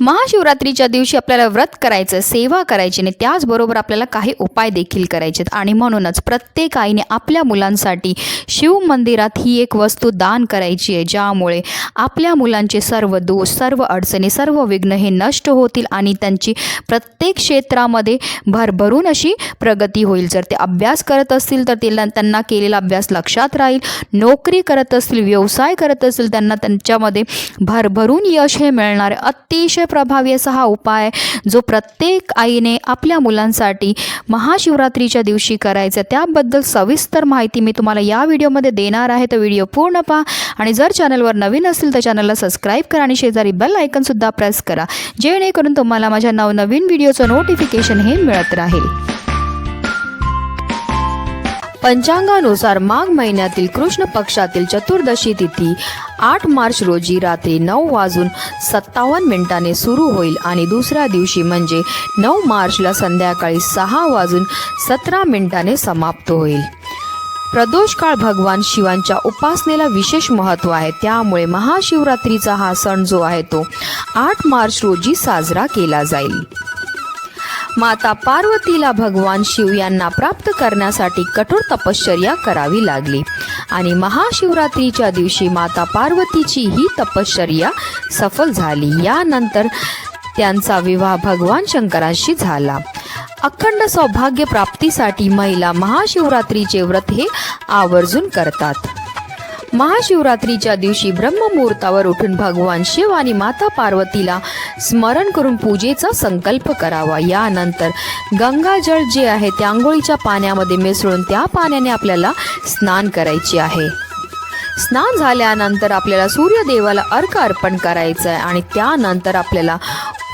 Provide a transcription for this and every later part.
महाशिवरात्रीच्या दिवशी आपल्याला व्रत करायचं सेवा करायची आणि त्याचबरोबर आपल्याला काही उपाय देखील करायचे आहेत. आणि म्हणूनच प्रत्येक आईने आपल्या मुलांसाठी शिव मंदिरात ही एक वस्तू दान करायची आहे ज्यामुळे आपल्या मुलांचे सर्व दोष सर्व अडचणी सर्व विघ्न हे नष्ट होतील आणि त्यांची प्रत्येक क्षेत्रामध्ये भरभरून अशी प्रगती होईल. जर ते अभ्यास करत असतील तर ते त्यांना केलेला अभ्यास लक्षात राहील. नोकरी करत असतील व्यवसाय करत असतील त्यांना त्यांच्यामध्ये भरभरून यश हे मिळणार. अतिशय प्रभावी असा हा उपाय जो प्रत्येक आईने आपल्या मुलांसाठी महाशिवरात्रीच्या दिवशी करायचा त्याबद्दल सविस्तर माहिती मी तुम्हाला या व्हिडिओमध्ये देणार आहे. तर व्हिडिओ पूर्ण पहा आणि जर चॅनलवर नवीन असेल तर चॅनलला सबस्क्राईब करा आणि शेजारी बेल आयकनसुद्धा प्रेस करा. जेणेकरून तुम्हाला माझ्या नवनवीन व्हिडिओचं नोटिफिकेशन हे मिळत राहील. पंचांगानुसार माघ महिन्यातील कृष्ण पक्षातील चतुर्दशी तिथी आठ मार्च रोजी रात्री नऊ वाजून सत्तावन्न मिनिटाने सुरू होईल आणि दुसऱ्या दिवशी म्हणजे नऊ मार्चला संध्याकाळी सहा वाजून सतरा मिनिटाने समाप्त होईल. प्रदोष काळ भगवान शिवांच्या उपासनेला विशेष महत्त्व आहे. त्यामुळे महाशिवरात्रीचा हा सण जो आहे तो आठ मार्च रोजी साजरा केला जाईल. माता पार्वतीला भगवान शिव यांना प्राप्त करण्यासाठी कठोर तपश्चर्या करावी लागली. आणि महाशिवरात्रीच्या दिवशी माता पार्वतीची ही तपश्चर्या सफल झाली. यानंतर त्यांचा विवाह भगवान शंकराशी झाला. अखंड सौभाग्य प्राप्तीसाठी महिला महाशिवरात्रीचे व्रत हे आवर्जून करतात. महाशिवरात्रीच्या दिवशी ब्रह्ममुहूर्तावर उठून भगवान शिव आणि माता पार्वतीला स्मरण करून पूजेचा संकल्प करावा. यानंतर गंगाजळ जे आहे ते आंघोळीच्या पाण्यामध्ये मिसळून त्या पाण्याने आपल्याला स्नान करायचे आहे. स्नान झाल्यानंतर आपल्याला सूर्यदेवाला अर्क अर्पण करायचं आहे आणि त्यानंतर आपल्याला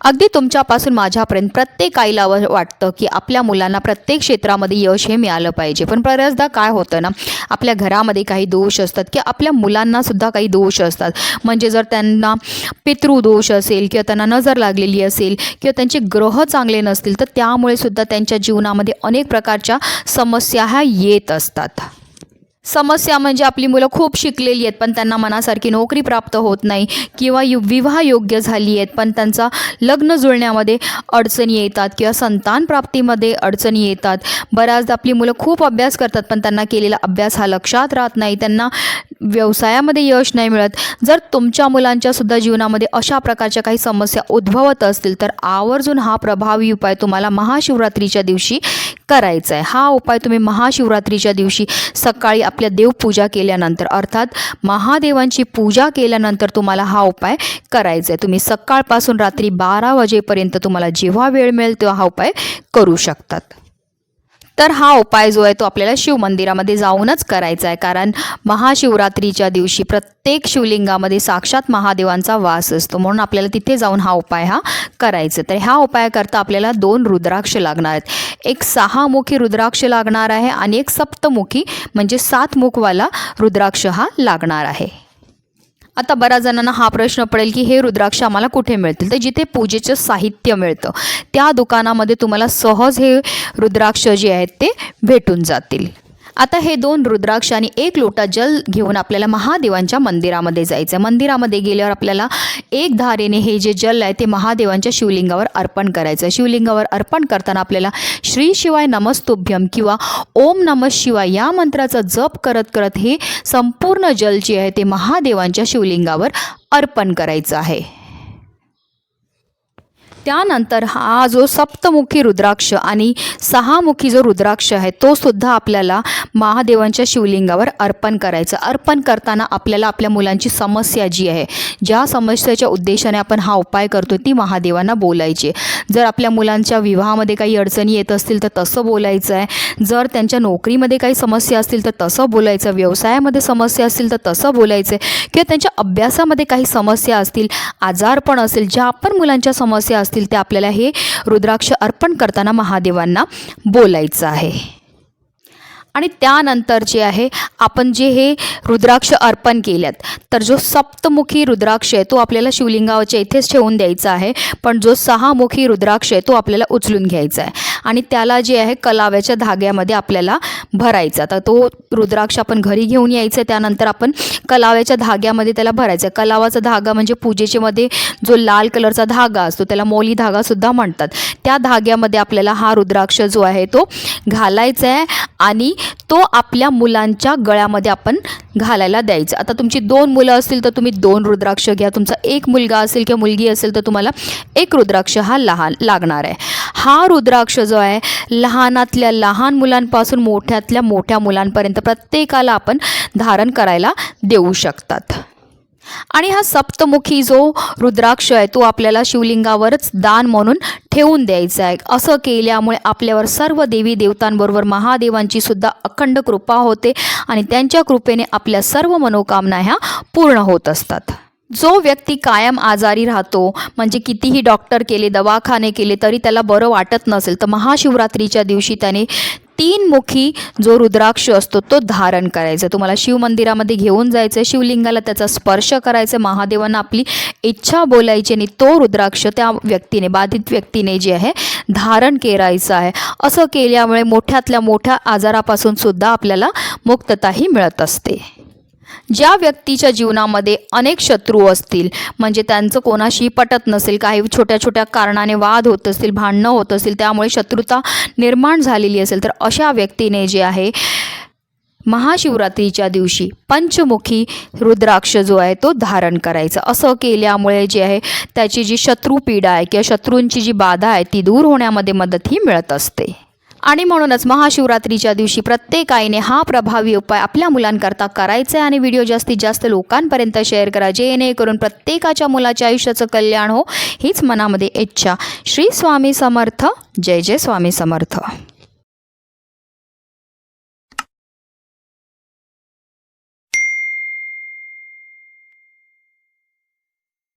अगदी तुमच्यापासून माझ्यापर्यंत प्रत्येक आईला वाटतं की आपल्या मुलांना प्रत्येक क्षेत्रामध्ये यश हे मिळालं पाहिजे. पण बऱ्याचदा काय होतं ना आपल्या घरामध्ये काही दोष असतात की आपल्या मुलांना सुद्धा काही दोष असतात. म्हणजे जर त्यांना पितृदोष असेल किंवा त्यांना नजर लागलेली असेल किंवा त्यांचे ग्रह चांगले नसतील तर त्यामुळे सुद्धा त्यांच्या जीवनामध्ये अनेक प्रकारच्या समस्या ह्या येत असतात. समस्या म्हणजे आपली मुलं खूप शिकलेली आहेत पण त्यांना मनासारखी नोकरी प्राप्त होत नाही किंवा यु विवाह योग्य झाली आहेत पण त्यांचा लग्न जुळण्यामध्ये अडचणी येतात किंवा संतान प्राप्तीमध्ये अडचणी येतात. बऱ्याचदा आपली मुलं खूप अभ्यास करतात पण त्यांना केलेला अभ्यास हा लक्षात राहत नाही. त्यांना व्यवसायामध्ये यश नाही मिळत. जर तुमच्या मुलांच्या सुद्धा जीवनामध्ये अशा प्रकारच्या काही समस्या उद्भवत असतील तर आवर्जून हा प्रभावी उपाय तुम्हाला महाशिवरात्रीच्या दिवशी करायचा आहे हा उपाय तुम्ही महाशिवरात्रीच्या दिवशी सकाळी आपल्या देवपूजा केल्यानंतर अर्थात महादेवांची पूजा केल्यानंतर तुम्हाला हा उपाय करायचा आहे तुम्ही सकाळपासून रात्री बारा वाजेपर्यंत तुम्हाला जेव्हा वेळ मिळेल तेव्हा हा उपाय करू शकतात. तर हा उपाय जो आहे तो आपल्याला शिव मंदिरामध्ये जाऊनच करायचा आहे. कारण महाशिवरात्रीच्या दिवशी प्रत्येक शिवलिंगामध्ये साक्षात महादेवांचा वास असतो. म्हणून आपल्याला तिथे जाऊन हा उपाय हा करायचा तर ह्या उपायाकरता आपल्याला दोन रुद्राक्ष लागणार आहेत. एक सहामुखी रुद्राक्ष लागणार आहे आणि एक सप्तमुखी म्हणजे सात मुखवाला रुद्राक्ष हा लागणार आहे. आता बऱ्याच जणांना हा प्रश्न पडेल की हे रुद्राक्ष आम्हाला कुठे मिळतील? तर जिथे पूजेचं साहित्य मिळतं त्या दुकानामध्ये तुम्हाला सहज हे रुद्राक्ष जे आहेत ते भेटून जातील. आता हे दोन रुद्राक्ष आणि एक लोटा जल घेऊन आपल्याला महादेवांच्या मंदिरामध्ये जायचं आहे मंदिरामध्ये गेल्यावर आपल्याला एक धारेने हे जे जल आहे ते महादेवांच्या शिवलिंगावर अर्पण करायचं आहे शिवलिंगावर अर्पण करताना आपल्याला श्री शिवाय नमस्तुभ्यम किंवा ओम नम शिवाय या मंत्राचा जप करत करत हे संपूर्ण जल जे आहे ते महादेवांच्या शिवलिंगावर अर्पण करायचं आहे. त्यानंतर हा जो सप्तमुखी रुद्राक्ष आणि सहामुखी जो रुद्राक्ष आहे तो सुद्धा आपल्याला महादेवांच्या शिवलिंगावर अर्पण करायचं. अर्पण करताना आपल्याला आपल्या मुलांची समस्या जी आहे ज्या समस्येच्या उद्देशाने आपण हा उपाय करतो ती महादेवांना बोलायची जर आपल्या मुलांच्या विवाहामध्ये काही अडचणी येत असतील तर तसं बोलायचं आहे. जर त्यांच्या नोकरीमध्ये काही समस्या असतील तर तसं बोलायचं व्यवसायामध्ये समस्या असतील तर तसं बोलायचं आहे. किंवा त्यांच्या अभ्यासामध्ये काही समस्या असतील आजारपण असेल ज्या आपण मुलांच्या समस्या असतील ते आपल्याला हे रुद्राक्ष अर्पण करताना महादेवांना बोलायचं आहे. आणि त्यानंतर जे आहे आपण जे हे रुद्राक्ष अर्पण केल्यात तर जो सप्तमुखी रुद्राक्ष आहे तो आपल्याला शिवलिंगावरच्या इथेच ठेवून द्यायचा आहे पण जो सहामुखी रुद्राक्ष आहे तो आपल्याला उचलून घ्यायचा आहे. आणि त्याला जे आहे कलाव्याच्या धाग्यामध्ये आपल्याला भरायचा. तर तो रुद्राक्ष आपण घरी घेऊन यायचं त्यानंतर आपण कलाव्याच्या धाग्यामध्ये त्याला भरायचा. आहे कलावाचा धागा म्हणजे पूजेच्यामध्ये जो लाल कलरचा धागा असतो त्याला मोली धागासुद्धा म्हणतात. त्या धाग्यामध्ये आपल्याला हा रुद्राक्ष जो आहे तो घालायचा आहे आणि तो आपल्या मुलांच्या गळ्यामध्ये आपण घालायला द्यायचा. आता तुमची दोन मुलं असतील तर तुम्ही दोन रुद्राक्ष घ्या. तुमचा एक मुलगा असेल किंवा मुलगी असेल तर तुम्हाला एक रुद्राक्ष हा लहान लागणार आहे. हा रुद्राक्ष जो आहे लहानातल्या लहान मुलांपासून मोठ्यातल्या मोठ्या मुलांपर्यंत प्रत्येकाला आपण धारण करायला देऊ शकतात. आणि हा सप्तमुखी जो रुद्राक्ष आहे तो आपल्याला शिवलिंगावरच दान म्हणून ठेवून द्यायचा आहे. असं केल्यामुळे आपल्यावर सर्व देवी देवतांबरोबर महादेवांची सुद्धा अखंड कृपा होते आणि त्यांच्या कृपेने आपल्या सर्व मनोकामना ह्या पूर्ण होत असतात. जो व्यक्ती कायम आजारी राहतो म्हणजे कितीही डॉक्टर केले दवाखाने केले तरी त्याला बरं वाटत नसेल तर महाशिवरात्रीच्या दिवशी त्याने तीन मुखी जो रुद्राक्ष असतो तो धारण करायचा. तुम्हाला शिवमंदिरामध्ये घेऊन जायचं शिवलिंगाला त्याचा स्पर्श करायचा महादेवांना आपली इच्छा बोलायची आणि तो रुद्राक्ष त्या व्यक्तीने बाधित व्यक्तीने जे आहे धारण करायचं आहे. असं केल्यामुळे मोठ्यातल्या मोठ्या आजारापासून सुद्धा आपल्याला मुक्तताही मिळत असते. ज्या व्यक्तीच्या जीवनामध्ये अनेक शत्रू असतील म्हणजे त्यांचं कोणाशी पटत नसेल काही छोट्या छोट्या कारणाने वाद होत असतील भांडणं होत असतील त्यामुळे शत्रुता निर्माण झालेली असेल तर अशा व्यक्तीने जे आहे महाशिवरात्रीच्या दिवशी पंचमुखी रुद्राक्ष जो आहे तो धारण करायचा. असं केल्यामुळे जे आहे त्याची जी शत्रू पीडा आहे किंवा शत्रूंची जी बाधा आहे ती दूर होण्यामध्ये मदतही मिळत असते. आणि म्हणूनच महाशिवरात्रीच्या दिवशी प्रत्येक आईने हा प्रभावी उपाय आपल्या मुलांकरता करायचा आहे आणि व्हिडिओ जास्तीत जास्त लोकांपर्यंत शेअर करा. जेणेकरून प्रत्येकाच्या मुलाच्या आयुष्याचं कल्याण हो हीच मनामध्ये इच्छा. श्री स्वामी समर्थ. जय जय स्वामी समर्थ.